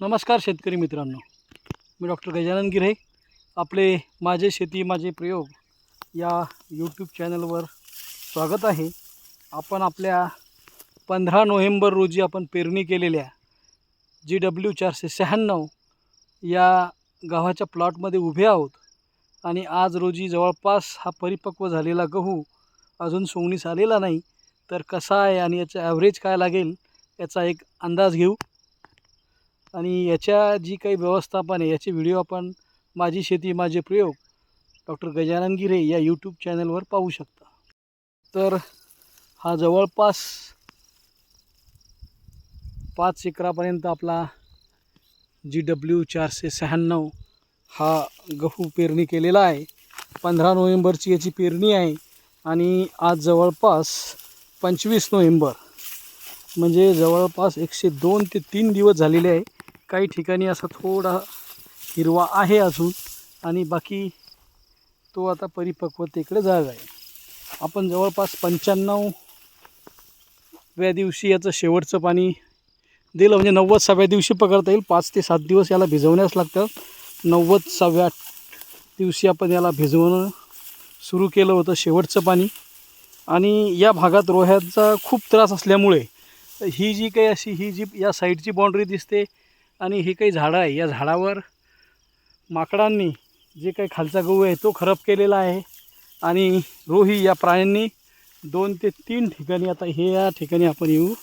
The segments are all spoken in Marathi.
नमस्कार शेतकरी मित्रांनो. मी डॉक्टर गजानन गिरे आपले माझे शेती माझे प्रयोग या यूट्यूब चॅनलवर स्वागत आहे. आपण आपल्या पंधरा नोव्हेंबर रोजी आपण पेरणी केलेल्या जी डब्ल्यू चारशे शहाण्णव या गव्हाच्या प्लॉटमध्ये उभे आहोत. आणि आज रोजी जवळपास हा परिपक्व झालेला गहू अजून सोंगणीस आलेला नाही तर कसा आहे आणि याचं ॲव्हरेज काय लागेल याचा एक अंदाज घेऊ. आणि याच्या जी काही व्यवस्थापन आहे याचे व्हिडिओ आपण माझी शेती माझे प्रयोग डॉक्टर गजानन गिरे या यूट्यूब चॅनलवर पाहू शकता. तर हा जवळपास पाच एकरापर्यंत आपला जी डब्ल्यू चारशे शहाण्णव हा गहू पेरणी केलेला आहे. पंधरा नोव्हेंबरची याची पेरणी आहे आणि आज जवळपास पंचवीस नोव्हेंबर. म्हणजे जवळपास एकशे दोन ते तीन दिवस झालेले आहे. काही ठिकाणी असा थोडा हिरवा आहे अजून आणि बाकी तो आता परिपक्वतेकडे जाग आहे. आपण जवळपास पंच्याण्णवव्या दिवशी याचं शेवटचं पाणी दिलं म्हणजे नव्वद सहाव्या दिवशी पकडता येईल. पाच ते सात दिवस याला भिजवण्यास लागतात नव्वद सहाव्या दिवशी आपण याला भिजवणं सुरू केलं होतं शेवटचं पाणी. आणि या भागात रोह्याचा खूप त्रास असल्यामुळे ही जी काही अशी ही जी या साईडची बाउंड्री दिसते आणि ही काही झाडं आहे. या झाडावर माकडांनी जे काही खालचा गहू आहे तो खराब केलेला आहे. आणि रोही या प्राण्यांनी दोन ते तीन ठिकाणी आता हे या ठिकाणी आपण येऊ.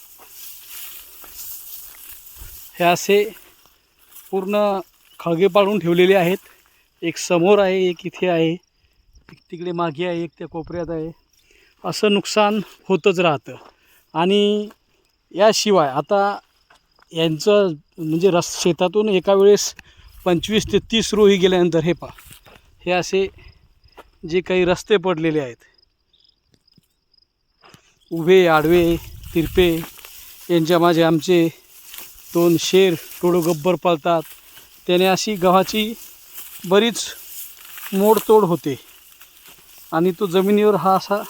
हे असे पूर्ण खळगे पाडून ठेवलेले आहेत. एक समोर आहे एक इथे आहे एक तिकडे मागे आहे एक त्या कोपऱ्यात आहे. असं नुकसान होतच राहतं. आणि याशिवाय आता यांचं म्हणजे रस शेतातून एका वेळेस पंचवीस ते तीस रोही गेल्यानंतर हे पा हे असे जे काही रस्ते पडलेले आहेत. उभे आडवे तिरपे यांच्या माझे आमचे दोन शेर टोडो गब्बर पळतात त्याने अशी गव्हाची बरीच मोडतोड होते. आणि तो जमिनीवर हा असा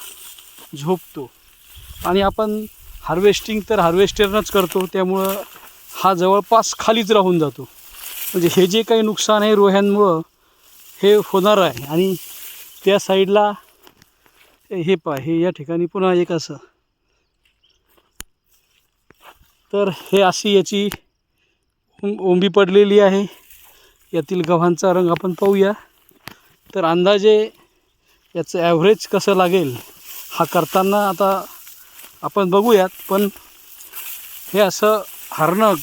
झोपतो. आणि आपण हार्वेस्टिंग तर हार्वेस्टरनंच करतो त्यामुळं हा जवळपास खालीच राहून जातो. म्हणजे हे जे काही नुकसान आहे रोह्यांमुळं हे होणार आहे. आणि त्या साईडला हे पा हे या ठिकाणी पुन्हा एक असं. तर हे अशी याची ओंबी पडलेली आहे. यातील गव्हांचा रंग आपण पाहूया. तर अंदाजे याचं ॲव्हरेज कसं लागेल हा करताना आता आपण बघूयात. पण हे असं हरणं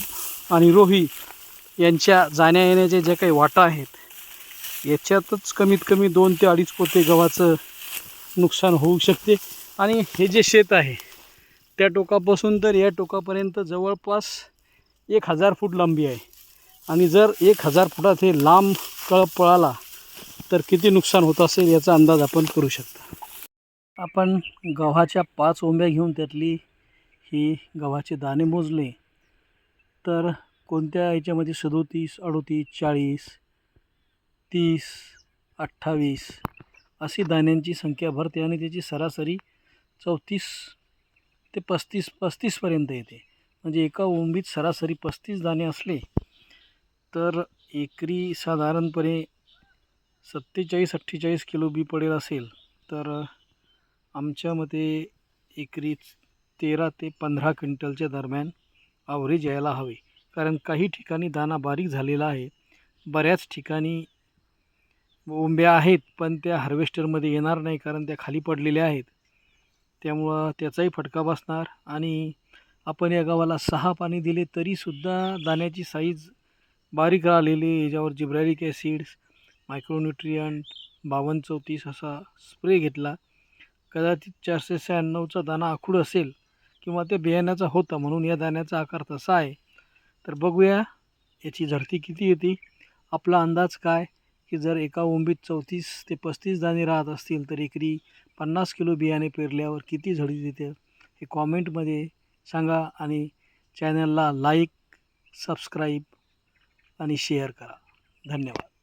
आणि रोही यांच्या जाण्या येण्याचे जे काही वाटा आहेत याच्यातच कमीत कमी दोन ते अडीच पोते गव्हाचं नुकसान होऊ शकते. आणि हे जे शेत आहे त्या टोकापासून तर या टोकापर्यंत जवळपास एक हजार फूट लांबी आहे. आणि जर एक हजार फुटात हे लांब कळप पळाला तर किती नुकसान होत असेल याचा अंदाज आपण करू शकता. आपण गव्हाच्या पाच ओंब्या घेऊन त्यातली ही गव्हाचे दाणे मोजले. तर कोणत्या याच्यामध्ये सदोतीस अडोतीस चाळीस तीस अठ्ठावीस अशी दाण्यांची संख्या भरते आणि त्याची सरासरी चौतीस ते पस्तीस पस्तीसपर्यंत येते. म्हणजे एका ओंबीत सरासरी पस्तीस दाणे असले तर एकरी साधारणपणे सत्तेचाळीस अठ्ठेचाळीस किलो बी पडेल असेल तर आमच्या मते एकरी तेरा ते पंधरा क्विंटलच्या दरम्यान ॲव्हरेज यायला हवे. कारण काही ठिकाणी दाना बारीक झालेला आहे. बऱ्याच ठिकाणी ओंब्या आहेत पण त्या हार्वेस्टरमध्ये येणार नाही कारण त्या खाली पडलेल्या आहेत. त्यामुळं त्याचाही फटका बसणार आणि आपण या गावाला सहा पाणी दिले तरीसुद्धा दाण्याची साईज बारीक राहिलेली याच्यावर जिब्रॅलिक ॲसिड्स मायक्रोन्युट्रियंट बावन्न चौतीस असा स्प्रे घेतला. कदाचित चारशे शहाण्णवचा दाणा आखूड असेल किंवा त्या बियाण्याचा होता म्हणून या दाण्याचा आकार तसा आहे. तर बघूया याची झडती किती येते? आपला अंदाज काय? की जर एका ओंबीत चौतीस ते पस्तीस दाणे राहत असतील तर एकरी पन्नास किलो बियाणे पेरल्यावर किती झडती देते? हे कॉमेंटमध्ये सांगा आणि चॅनलला लाईक सबस्क्राईब आणि शेअर करा. धन्यवाद.